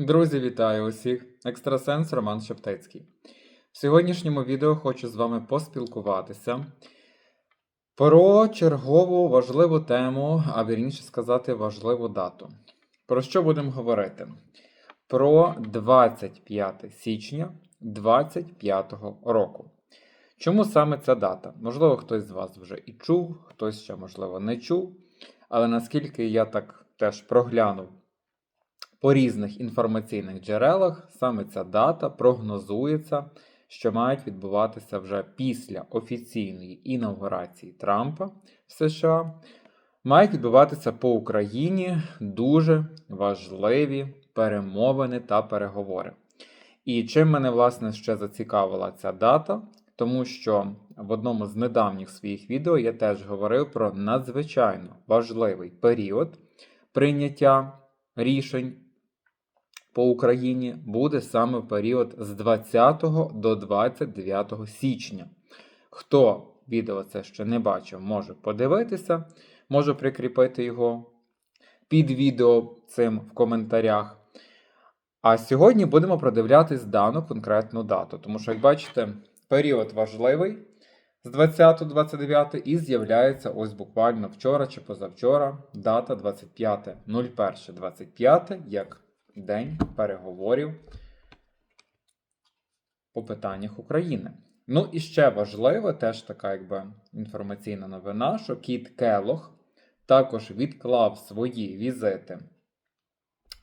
Друзі, вітаю усіх! Екстрасенс Роман Шептецький. В сьогоднішньому відео хочу з вами поспілкуватися про чергову важливу тему, а вірніше сказати, важливу дату. Про що будемо говорити? Про 25 січня 25 року. Чому саме ця дата? Можливо, хтось з вас вже і чув, хтось ще, можливо, не чув. Але наскільки я так теж проглянув по різних інформаційних джерелах, саме ця дата прогнозується, що мають відбуватися вже після офіційної інаугурації Трампа в США. Мають відбуватися по Україні дуже важливі перемовини та переговори. І чим мене, власне, ще зацікавила ця дата, тому що в одному з недавніх своїх відео я теж говорив про надзвичайно важливий період прийняття рішень по Україні буде саме в період з 20 до 29 січня. Хто відео це ще не бачив, може подивитися, можу прикріпити його під відео цим в коментарях. А сьогодні будемо продивлятись дану конкретну дату, тому що, як бачите, період важливий з 20-29 і з'являється ось буквально вчора чи позавчора дата 25.01.25 як день переговорів по питаннях України. Ну і ще важливо, теж така якби інформаційна новина, що Кіт Келох також відклав свої візити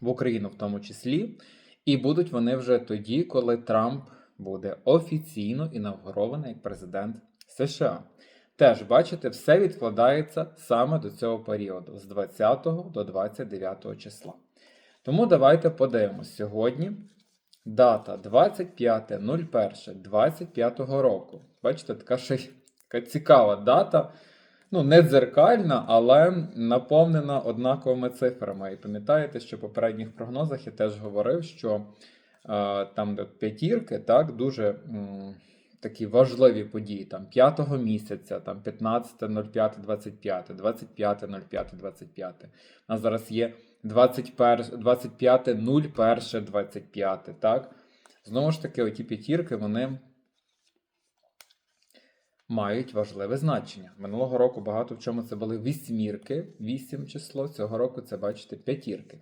в Україну, в тому числі, і будуть вони вже тоді, коли Трамп буде офіційно інавгурований як президент США. Теж, бачите, все відкладається саме до цього періоду з 20 до 29 числа. Тому давайте подивимось сьогодні. Дата 25.01.25 року. Бачите, така ще така цікава дата. Ну, не дзеркальна, але наповнена однаковими цифрами. І пам'ятаєте, що в попередніх прогнозах я теж говорив, що е, там, де п'ятірки, так, дуже м, такі важливі події, там 5 місяця, там 15.05.25, 25.05.25. У нас зараз є 21, 25.01.25, так? Знову ж таки, оті п'ятірки, вони мають важливе значення. Минулого року багато в чому це були вісьмірки, вісім число. Цього року це, бачите, п'ятірки.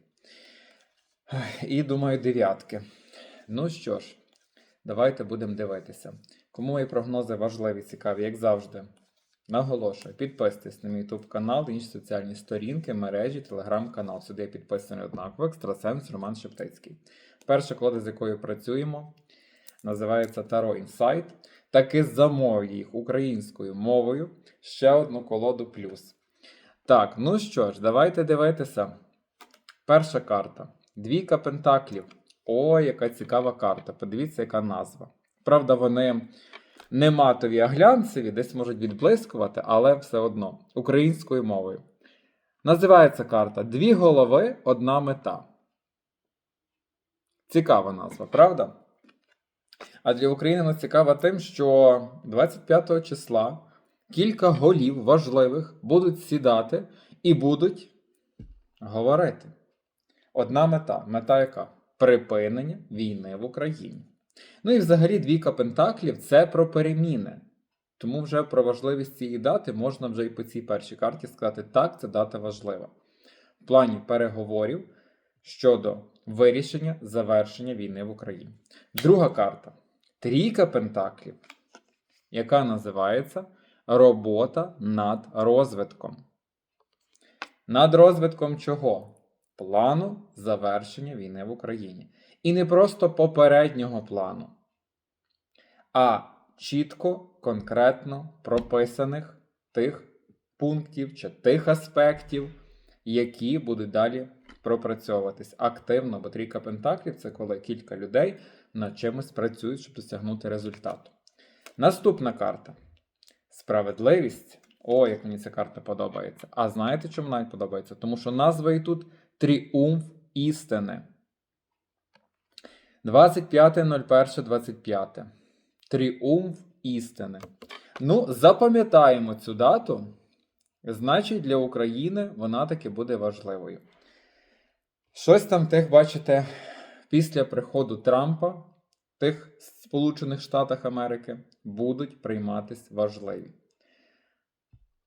І думаю, дев'ятки. Ну що ж, давайте будемо дивитися. Кому мої прогнози важливі, цікаві, як завжди. Наголошую, підписуйтесь на мій YouTube канал, інші соціальні сторінки, мережі, телеграм-канал. Сюди я підписаний однаково, екстрасенс Роман Шептицький. Перша колода, з якою працюємо, називається Таро Інсайт. Таки замовив їх українською мовою. Ще одну колоду плюс. Так, ну що ж, давайте дивитися. Перша карта. Двійка пентаклів. О, яка цікава карта. Подивіться, яка назва. Правда, вони не матові, а глянцеві, десь можуть відблискувати, але все одно українською мовою. Називається карта Дві голови, одна мета. Цікава назва, правда? А для України вона цікава тим, що 25 числа кілька голів важливих будуть сідати і будуть говорити. Одна мета. Мета яка? Припинення війни в Україні. Ну і взагалі двійка пентаклів це про переміни. Тому вже про важливість цієї дати можна вже і по цій першій карті сказати, так, ця дата важлива. В плані переговорів щодо вирішення завершення війни в Україні. Друга карта трійка пентаклів, яка називається робота над розвитком. Над розвитком чого? Плану завершення війни в Україні. І не просто попереднього плану, а чітко, конкретно прописаних тих пунктів чи тих аспектів, які будуть далі пропрацьовуватись активно, бо трійка пентаклів це коли кілька людей над чимось працюють, щоб досягнути результату. Наступна карта. Справедливість. О, як мені ця карта подобається. А знаєте, чому навіть подобається? Тому що назва і тут тріумф істини. 25.01.25. Тріумф істини. Ну, запам'ятаємо цю дату. Значить, для України вона таки буде важливою. Щось там тих, бачите, після приходу Трампа тих Сполучених Штатах Америки будуть прийматись важливі.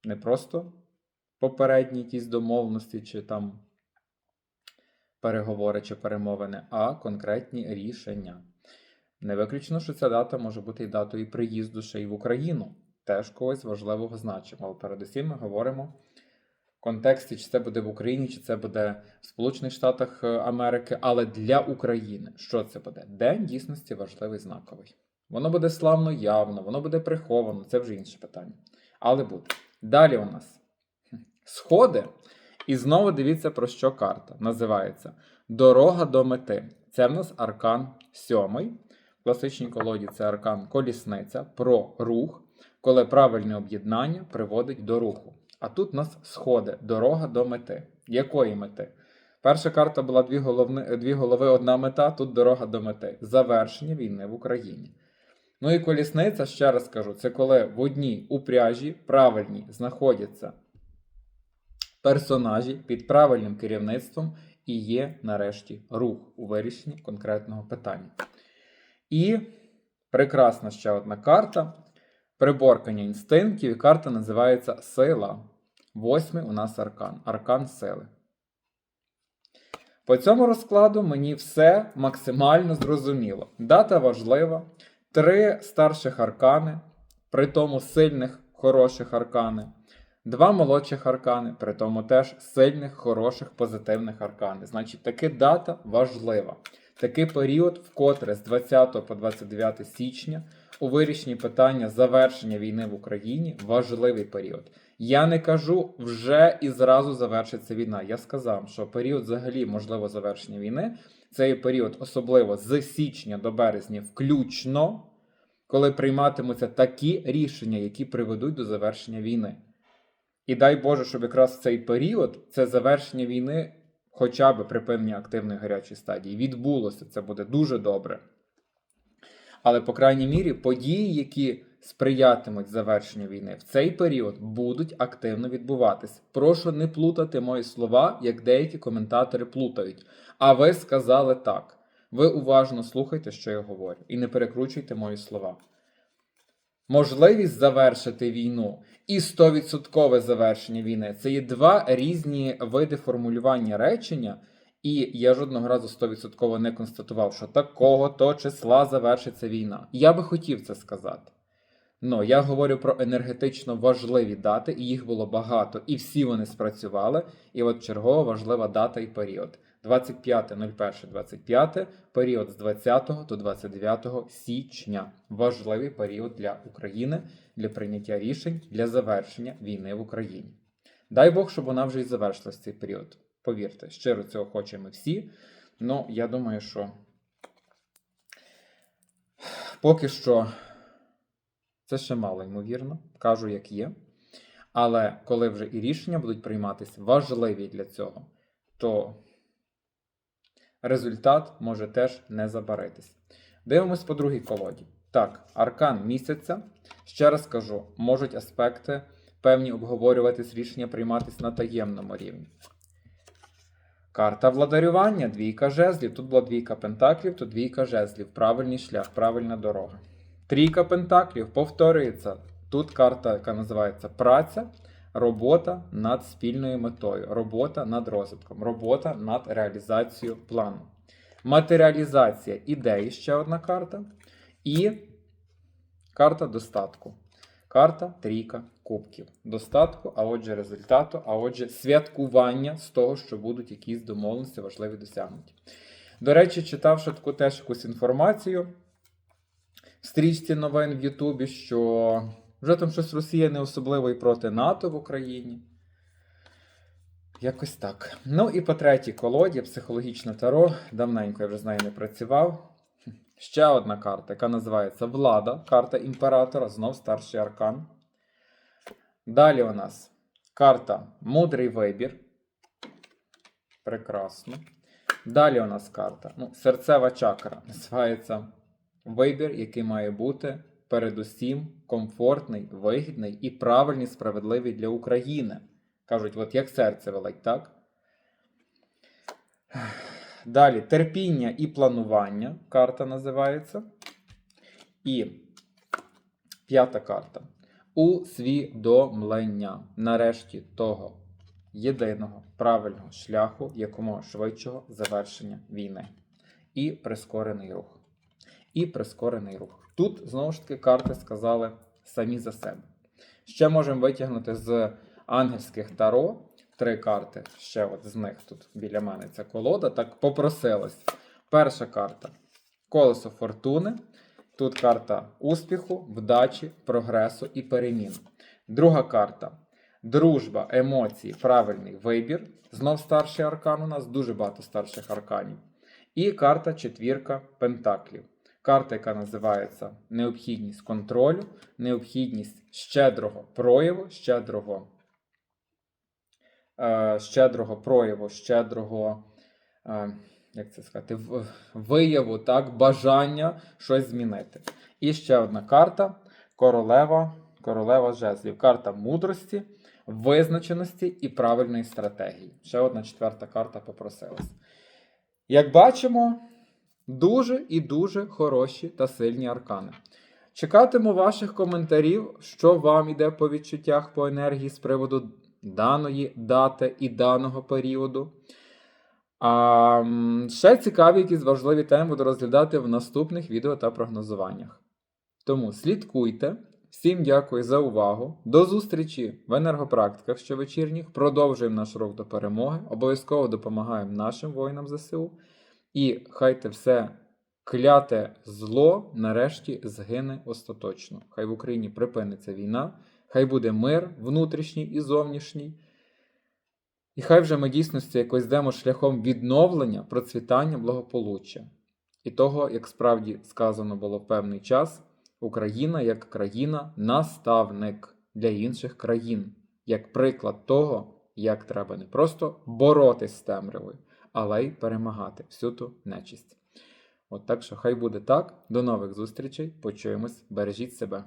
Не просто попередні якісь домовленості чи там переговори чи перемовини, а конкретні рішення. Не виключно, що ця дата може бути і датою приїзду ще й в Україну, теж когось важливого значення. Але передусім ми говоримо в контексті, чи це буде в Україні, чи це буде в Сполучених Штатах е, Америки, але для України. Що це буде? День дійсності важливий знаковий. Воно буде славно явно, воно буде приховано, це вже інше питання. Але буде. Далі у нас сходи. І знову дивіться, про що карта. Називається Дорога до мети. Це в нас аркан сьомий. В класичній колоді це аркан колісниця про рух, коли правильне об'єднання приводить до руху. А тут у нас сходи, дорога до мети. Якої мети? Перша карта була дві, головни, дві голови, одна мета, тут дорога до мети. Завершення війни в Україні. Ну і колісниця, ще раз кажу, це коли в одній упряжі правильній знаходяться персонажі під правильним керівництвом і є нарешті рух у вирішенні конкретного питання. І прекрасна ще одна карта приборкання інстинктів, і карта називається Сила. Восьмий у нас аркан. Аркан сили. По цьому розкладу мені все максимально зрозуміло. Дата важлива. Три старших аркани, при тому сильних, хороших аркани. Два молодших аркани, при тому теж сильних, хороших, позитивних аркани. Значить, таки дата важлива. Такий період, вкотре з 20 по 29 січня у вирішенні питання завершення війни в Україні важливий період. Я не кажу вже і зразу завершиться війна. Я сказав, що період взагалі можливо завершення війни. Це є період, особливо з січня до березня, включно, коли прийматимуться такі рішення, які приведуть до завершення війни. І дай Боже, щоб якраз цей період це завершення війни, хоча б припинення активної гарячої стадії, відбулося. Це буде дуже добре. Але, по крайній мірі, події, які сприятимуть завершенню війни в цей період, будуть активно відбуватись. Прошу не плутати мої слова, як деякі коментатори плутають. А ви сказали так. Ви уважно слухайте, що я говорю, і не перекручуйте мої слова. Можливість завершити війну і 100% завершення війни це є два різні види формулювання речення, і я жодного разу 100% не констатував, що такого то числа завершиться війна. Я би хотів це сказати. Но я говорю про енергетично важливі дати, і їх було багато, і всі вони спрацювали. І от чергова важлива дата і період. 25.01.25, період з 20 до 29 січня. Важливий період для України для прийняття рішень для завершення війни в Україні. Дай Бог, щоб вона вже і завершилась цей період. Повірте, щиро цього хочемо всі. Ну, я думаю, що поки що це ще мало ймовірно, кажу, як є. Але коли вже і рішення будуть прийматися важливі для цього, то результат може теж не забаритись. Дивимось по другій колоді. Так, аркан місяця. Ще раз кажу, можуть аспекти певні обговорюватись, рішення прийматись на таємному рівні. Карта владарювання, двійка жезлів. Тут була двійка пентаклів, тут двійка жезлів. Правильний шлях, правильна дорога. Трійка пентаклів повторюється. Тут карта, яка називається праця, робота над спільною метою, робота над розвитком, робота над реалізацією плану. Матеріалізація ідеї ще одна карта. І карта достатку. Карта трійка кубків. Достатку, а отже, результату, а отже, святкування з того, що будуть якісь домовленості важливі досягнуті. До речі, читавши таку теж якусь інформацію в стрічці новин в Ютубі, що вже там щось Росія не особливо і проти НАТО в Україні. Якось так. Ну і по третій колоді психологічне таро. Давненько я вже з нею не працював. Ще одна карта, яка називається Влада. Карта імператора, знов старший аркан. Далі у нас карта Мудрий вибір. Прекрасно. Далі у нас карта. Ну, серцева чакра. Називається вибір, який має бути передусім комфортний, вигідний і правильний, справедливий для України. Кажуть, от як серце велить, так? Далі терпіння і планування. Карта називається. І п'ята карта. Усвідомлення. Нарешті того єдиного правильного шляху якомога швидшого завершення війни. І прискорений рух. І прискорений рух. Тут знову ж таки карти сказали самі за себе. Ще можемо витягнути з ангельських таро три карти. Ще от з них тут біля мене ця колода. Так попросилась. Перша карта колесо фортуни. Тут карта успіху, вдачі, прогресу і перемін. Друга карта дружба, емоції, правильний вибір. Знов старший аркан у нас, дуже багато старших арканів. І карта четвірка пентаклів. Карта, яка називається необхідність контролю, необхідність щедрого прояву, щедрого, е, щедрого прояву, щедрого, е, як це сказати, вияву, так, бажання щось змінити. І ще одна карта королева, королева жезлів. Карта мудрості, визначеності і правильної стратегії. Ще одна четверта карта попросилась. Як бачимо, дуже і дуже хороші та сильні аркани. Чекатиму ваших коментарів, що вам іде по відчуттях по енергії з приводу даної дати і даного періоду. А ще цікаві якісь важливі теми буду розглядати в наступних відео та прогнозуваннях. Тому слідкуйте. Всім дякую за увагу. До зустрічі в енергопрактиках щовечірніх. Продовжуємо наш рух до перемоги. Обов'язково допомагаємо нашим воїнам ЗСУ. І хай те все кляте зло нарешті згине остаточно. Хай в Україні припиниться війна, хай буде мир внутрішній і зовнішній. І хай вже ми дійсності якось йдемо шляхом відновлення, процвітання, благополуччя. І того, як справді сказано було в певний час, Україна як країна наставник для інших країн, як приклад того, як треба не просто боротись з темрявою, але й перемагати всю ту нечисть. От так що хай буде так. До нових зустрічей. Почуємось. Бережіть себе.